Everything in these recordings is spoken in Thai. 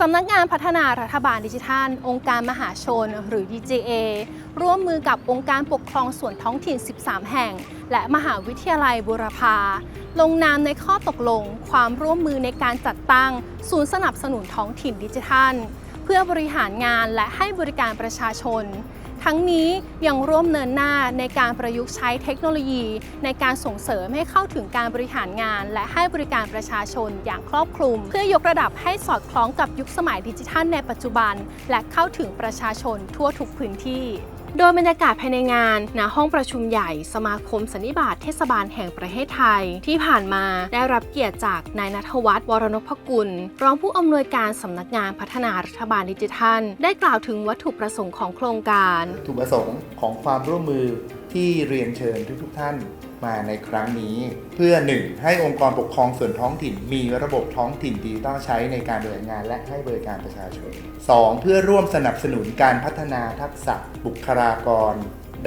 สำนักงานพัฒนารัฐบาลดิจิทัล องค์การมหาชน หรือ DGA ร่วมมือกับองค์การปกครองส่วนท้องถิ่น 13 แห่ง และมหาวิทยาลัยบูรพา ลงนามในข้อตกลง ความร่วมมือในการจัดตั้ง ศูนย์สนับสนุนท้องถิ่นดิจิทัล เพื่อบริหารงานและให้บริการประชาชน ทั้งนี้ยังร่วมเนินหน้าในการประยุกต์ใช้เทคโนโลยี ในการส่งเสริมให้เข้าถึงการบริหารงาน และให้บริการประชาชนอย่างครอบคลุม เพื่อยกระดับให้สอดคล้องกับยุคสมัยดิจิทัลในปัจจุบัน และเข้าถึงประชาชนทั่วทุกพื้นที่ โดยบรรยากาศภายในงานณห้องประชุมใหญ่สมาคมสันนิบาตเทศบาลแห่งประเทศไทย ที่ผ่านมาได้รับเกียรติจากนายนัทวัฒน์วรนพกุล รองผู้อำนวยการสำนักงานพัฒนารัฐบาลดิจิทัล ได้กล่าวถึงวัตถุประสงค์ของโครงการวัตถุประสงค์ของความร่วมมือ ที่เรียนเชิญทุกๆท่านมาในครั้งนี้ เพื่อ 1. ให้องค์กรปกครองส่วนท้องถิ่น มีระบบท้องถิ่นดิจิตอลใช้ในการบริหารงานและให้บริการประชาชน 2. เพื่อร่วมสนับสนุนการพัฒนาทักษะบุคลากร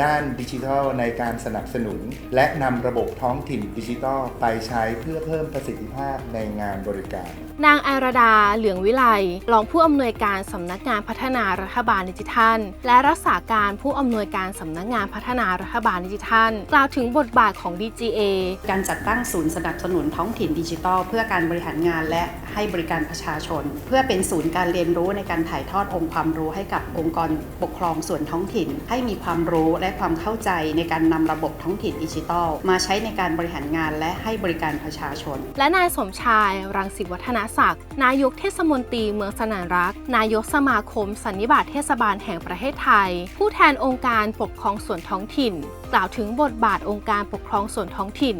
ด้านดิจิทัลในการสนับสนุน และนำระบบท้องถิ่นดิจิทัลไปใช้เพื่อเพิ่มประสิทธิภาพในงานบริการ นางไอราดาเหลืองวิไลรองผู้อำนวยการสำนักงานพัฒนารัฐบาลดิจิทัล และรักษาการผู้อำนวยการสำนักงานพัฒนารัฐบาลดิจิทัล กล่าวถึงบทบาทของ DGA การจัดตั้งศูนย์สนับสนุนท้องถิ่นดิจิทัล เพื่อการบริหารงานและให้บริการประชาชน เพื่อเป็นศูนย์การเรียนรู้ในการถ่ายทอดองค์ความรู้ให้กับองค์กรปกครองส่วนท้องถิ่น ให้มีความรู้และความเข้าใจในการนำระบบท้องถิ่นดิจิทัล มาใช้ในการบริหารงานและให้บริการประชาชน และนายสมชาย รังสิวัฒนศักดิ์ นายกเทศมนตรีเมืองสนานรัก นายกสมาคม สันนิบาตเทศบาลแห่งประเทศไทย ผู้แทนองค์การปกครองส่วนท้องถิ่น กล่าวถึงบทบาทองค์การปกครองส่วนท้องถิ่น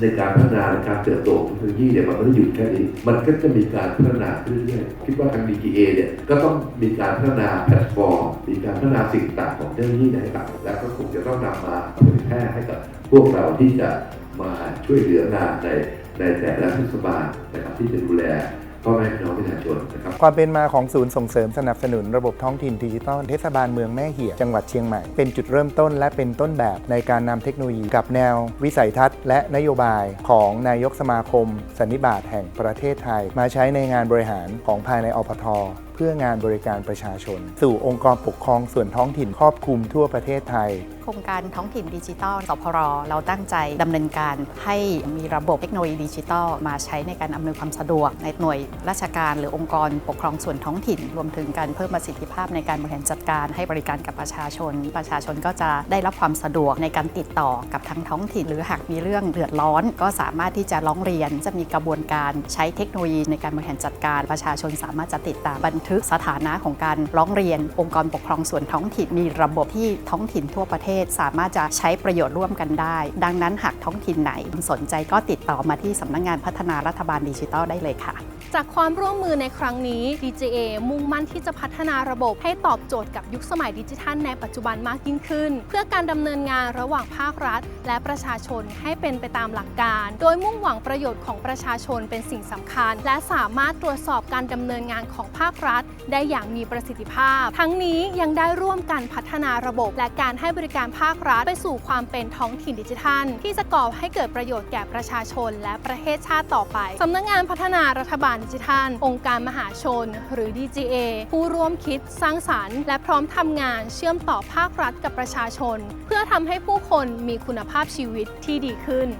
ในการพัฒนาและการเติบโตของเทคโนโลยีเนี่ยมันไม่ได้หยุดแค่นี้ มันก็จะมีการพัฒนาเรื่อยๆคิดว่าทาง DGA เนี่ยก็ต้องมีการพัฒนาแพลตฟอร์ม มีการพัฒนาสิ่งต่างของเทคโนโลยีในต่างแล้วก็คงจะต้องนำมาเผยแพร่ให้กับพวกเราที่จะมาช่วยเหลืองานในในแต่ละเทศบาลนะครับที่จะดูแล พ่อแม่พี่น้องประชาชนนะครับความเป็นมาของศูนย์ส่งเสริมสนับสนุนระบบท้องถิ่นดิจิทัลเทศบาลเมืองแม่เหี่ยจังหวัดเชียงใหม่ เป็นจุดเริ่มต้นและเป็นต้นแบบในการนำเทคโนโลยีกับแนว วิสัยทัศน์ และนโยบายของนายกสมาคม สันนิบาตแห่งประเทศไทย มาใช้ในงานบริหารของภายในอปทเพื่องานบริการประชาชน สู่องค์กรปกครองส่วนท้องถิ่นครอบคลุมทั่วประเทศไทย โครงการท้องถิ่นดิจิทัลสพรเราตั้งใจดำเนินการให้มีระบบเทคโนโลยีดิจิทัลมาใช้ในการอำนวยความสะดวก ในหน่วยราชการหรือองค์กรปกครองส่วนท้องถิ่น รวมถึงการเพิ่มประสิทธิภาพในการบริหารจัดการให้บริการกับประชาชน ประชาชนก็จะได้รับความสะดวกในการติดต่อกับทางท้องถิ่น หรือหากมีเรื่องเดือดร้อน ก็สามารถที่จะร้องเรียนจะมีกระบวนการใช้เทคโนโลยีในการบริหารจัดการ ประชาชนสามารถจะติดตามบันทึกสถานะของการร้องเรียน องค์กรปกครองส่วนท้องถิ่นมีระบบที่ท้องถิ่นทั่วประเทศ สามารถจะใช้ประโยชน์ร่วมกันได้ ดังนั้นหากท้องถิ่นไหนสนใจก็ติดต่อมาที่สำนักงานพัฒนารัฐบาลดิจิทัลได้เลยค่ะ จากความร่วมมือในครั้งนี้ DJA มุ่งมั่นที่จะพัฒนาระบบให้ตอบโจทย์กับยุคสมัยดิจิทัลในปัจจุบันมากยิ่งขึ้น เพื่อการดำเนินงานระหว่างภาครัฐ และประชาชนให้เป็นไปตามหลักการ โดยมุ่งหวังประโยชน์ของประชาชนเป็นสิ่งสำคัญ และสามารถตรวจสอบการดำเนินงานของภาครัฐได้อย่างมีประสิทธิภาพ ทั้งนี้ยังได้ร่วมกันพัฒนาระบบ และการให้บริการภาครัฐ ไปสู่ความเป็นท้องถิ่นดิจิทัล ที่จะก่อให้เกิดประโยชน์แก่ประชาชน และประเทศชาติต่อไปสำนักงานพัฒนารัฐบาลดิจิทัล องค์การมหาชน หรือ DGA ผู้ร่วมคิดสร้างสารรค์ และพร้อมทำงานเชื่อมต่อภาครัฐกับประชาชน เพื่อทำให้ผู้คนมีคุณภาพชีวิตที่ดีขึ้น